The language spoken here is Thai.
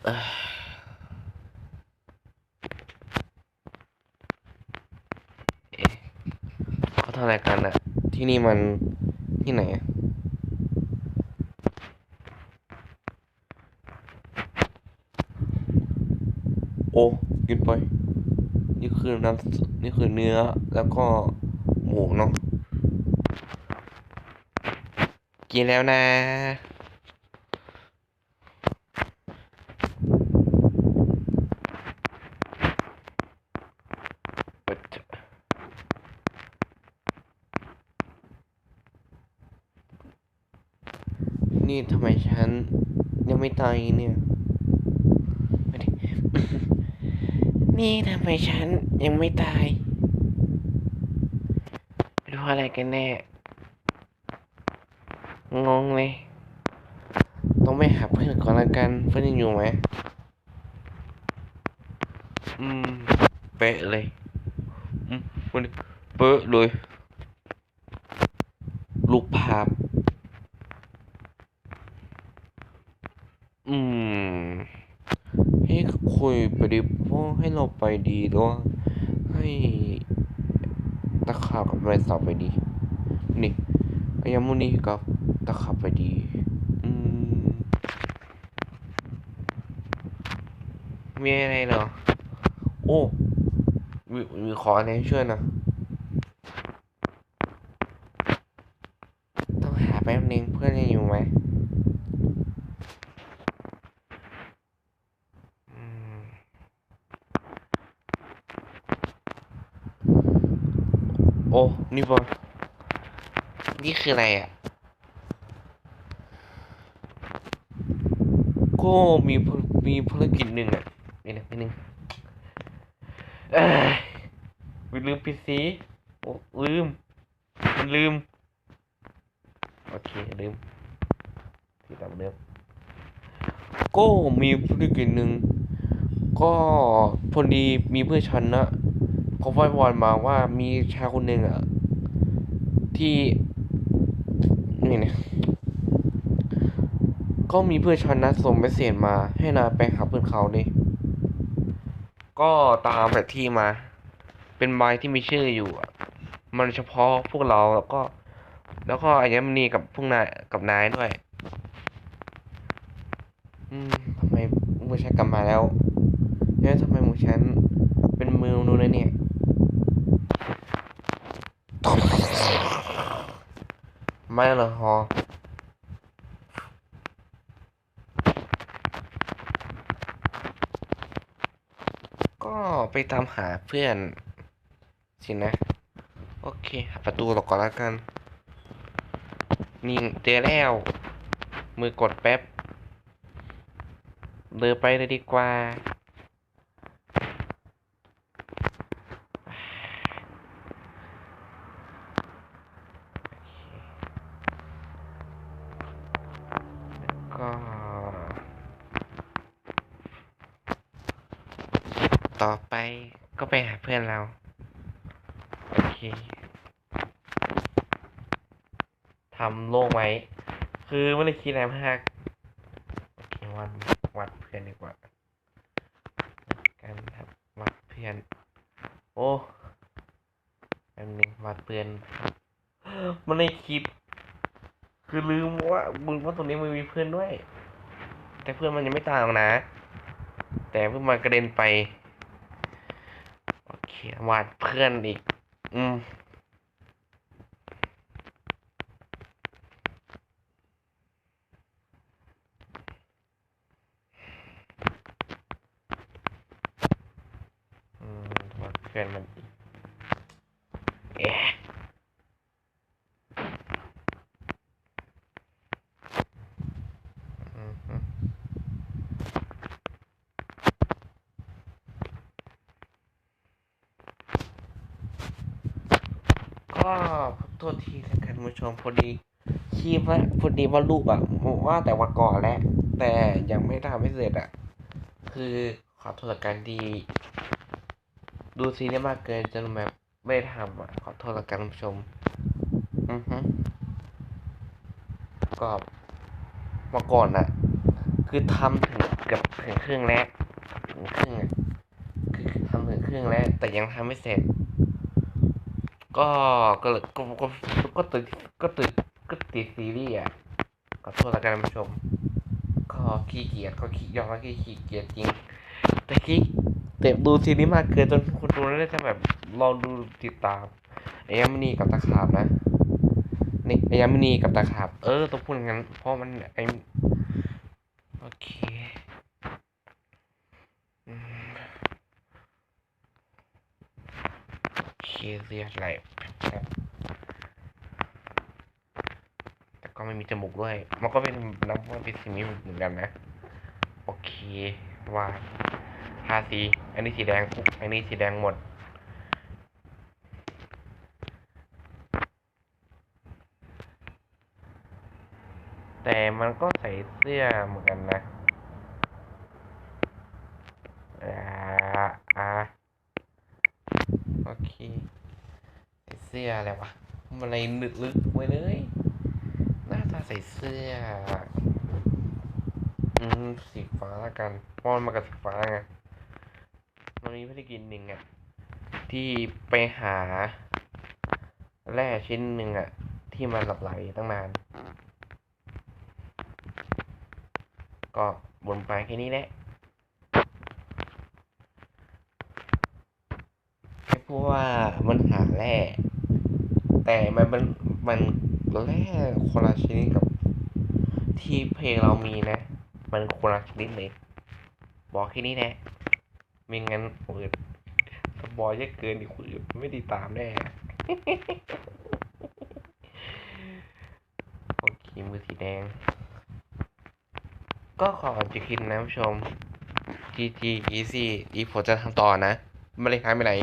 เขาทำอะไรกันอะที่นี่มันที่ไหนอะโอ้กินไป นี่คือน้ำนี่คือเนื้อแล้วก็หมูเนาะกินแล้วนะ เปิดเถอะ นี่ทำไมฉันยังไม่ตายเนี่ย นี่ทำไมฉันยังไม่ตายรู้อะไรกันแน่ งงเลย ต้องไปหาเพื่อนก่อนละกัน เพื่อนยังอยู่ไหม อืม เป๊ะเลย อืมเป๊ะเลย ลูกภาพ อืม ให้ คุยไปดิเพราะให้เราไปดีหรือว่าให้ตะขาบกับไรสาวไปดี นี่อายามุนี่กับตะขาบไปดีอืมมีอะไรเหรอ โอ้ มีมีขออะไรช่วยนะต้องหาแป๊บนึงเพื่อนยังอยู่ไหม อ้นี่บอลนี่คืออะไรอะ ก็มีภารมีภารกิจหนึ่งอะนี่นะนิดนึงเอ้ยวิลืมปิดสีโอ้ลืม มันลืม โอเค ลืมที่ตามเดิมก็มีภารกิจหนึ่งก็พอดีมีเพื่อนฉันนะ เขาไว้วอนมาว่ามีชายคนหนึ่งอะ ที่นี่นะก็มีเพื่อนฉันนะส่งเมสเซจมา ให้นาไปหาเพื่อนเขาดิก็ตามแผนที่มา เป็นไม้ที่มีชื่ออยู่อะมันเฉพาะพวกเราแล้วก็ แล้วก็อัญมณีกับพวกนายกับนายด้วย อืมทำไมมือฉันกลับมาแล้วแล้วทำไมมือฉันเป็นมือนูนเลยเนี่ย ไม่เหรอฮอก็ไปตามหาเพื่อน สินะ โอเคหาประตูหลอกก่อนแล้วกัน นี่เจอแล้ว มือกดแป๊บ เดินไปเลยดีกว่า ก็ ต่อไปก็ไปหาเพื่อนเรา โอเคทำโล่งไว้คือไม่ได้คิดอะไรมากโอเควัดวัดเพื่อนดีกว่ากันครับวัดเพื่อน โอ้อันนึงวัดเพื่อนมันในคลิป คือลืมว่ามึงว่าตรงนี้มันมีเพื่อนด้วย แต่เพื่อนมันยังไม่ตายหรอกนะ แต่เพื่อนมันกระเด็นไป วาดเพื่อนอีก อืมอืมวาดเพื่อนมันอีกเอ๊ะอืมฮึก็ โทษทีแล้วกันผู้ชมพอดีคีบว่าพอดีว่ารูปอะว่าแต่วันก่อนแล้วแต่ยังไม่ทำให้เสร็จอะคือขอโทษกันดี ดูซีรีส์มากเกินจนแบบไม่ทำอะขอโทษล้วกันผู้ชมอือฮึก็มื่อก่อนน่ะคือทำถึงเกือบถึงครึ่งแล้วถึงครึ่งอะคือทำถึงครึ่งแล้วแต่ยังทำไม่เสร็จ ก็ก็เลยก็ก็ก็ติดก็ติดก็ติดซีรีส์อะขอโทษแล้วกันท่านผู้ชม ก็ขี้เกียจก็ขี้ยอมรับขี้ขี้เกียจจริง แต่ขี้แต่ดูซีรีส์มากเกินจนคนดูแล้วจะแบบลองดูติดตามไอ้ยามินีกับตะขาบนะนี่ไอ้ยามินีกับตะขาบ เออต้องพูดอย่างนั้นเพราะมันไอโอเคอืมโอ เคเรียกอะไรแต่ก็ไม่มีจมูกด้วย มันก็เป็นน้ำว่าเป็นสิ่งนี้เหมือนกันนะ โอเคว่าทาสี อันนี้สีแดงอันนี้สีแดงหมดแต่มันก็ใส่เสื้อเหมือนกันนะอ่า โอเคใส่เสื้ออะไรวะมันอะไรนึกลึกไว้เลย หน้าตาใส่เสื้อ อืม สีฟ้าละกันพราะมันมากับสีฟ้าไงมันมีภารกิจหนึ่งอะ ที่ไปหา แร่ชิ้นหนึ่งอะ ที่มันหลับไหลตั้งนาน ก็บนไปแค่นี้แหละ แค่พูดว่ามันหาแร่แต่มันมันมันแร่คนละชนิดกับ ที่เพลงเรามีนะ มันคนละชนิดเลย บอกแค่นี้แนะไม่งั้นเปิดสปอยเยอะเกินอีกคนอื่นไม่ติดตามแน่โอเคมือสีแดง ก็ขอจะคิดนะผู้ชม GG Easy อีผมจะทำต่อนะ ไม่ได้ค้างไปไหน